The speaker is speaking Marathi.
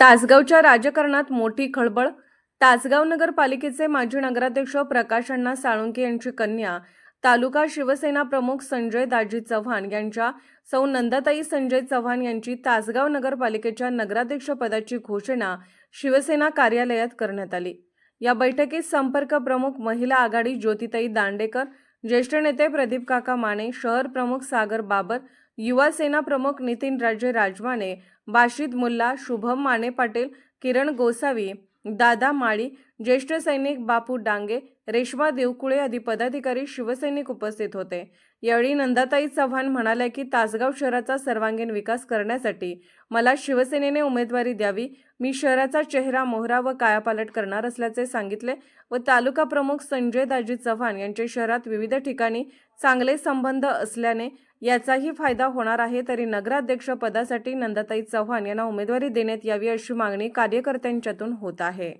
तासगावच्या राजकारणात मोठी खळबळ? तासगाव नगरपालिकेचे माजी नगराध्यक्ष प्रकाश अण्णा साळुंके यांची कन्या तालुका शिवसेना प्रमुख संजय दाजी चव्हाण यांच्या सौ नंदाताई संजय चव्हाण यांची तासगाव नगरपालिकेच्या नगराध्यक्षपदाची घोषणा शिवसेना कार्यालयात करण्यात आली. या बैठकीत संपर्क प्रमुख महिला आघाडी ज्योतिताई दांडेकर ज्येष्ठ नेते प्रदीप काका माने शहर प्रमुख सागर बाबर युवा सेना प्रमुख नितीन राजे राजमाने बाशिद मुल्ला शुभम माने पाटील किरण गोसावी दादा माळी ज्येष्ठ सैनिक बापू डांगे रेश्मा देवकुळे आदी पदाधिकारी शिवसैनिक उपस्थित होते. यावेळी नंदाताई चव्हाण म्हणाल्या की तासगाव शहराचा सर्वांगीण विकास करण्यासाठी मला शिवसेनेने उमेदवारी द्यावी मी शहराचा चेहरा मोहरा व कायापालट करणार असल्याचे सांगितले व तालुका प्रमुख संजय दाजी चव्हाण यांचे शहरात विविध ठिकाणी चांगले संबंध असल्याने याचाही फायदा होणार आहे तरी नगराध्यक्ष पदासाठी नंदाताई चव्हाण यांना उमेदवारी देण्यात यावी अशी मागणी कार्यकर्त्यांच्यातून होत आहे.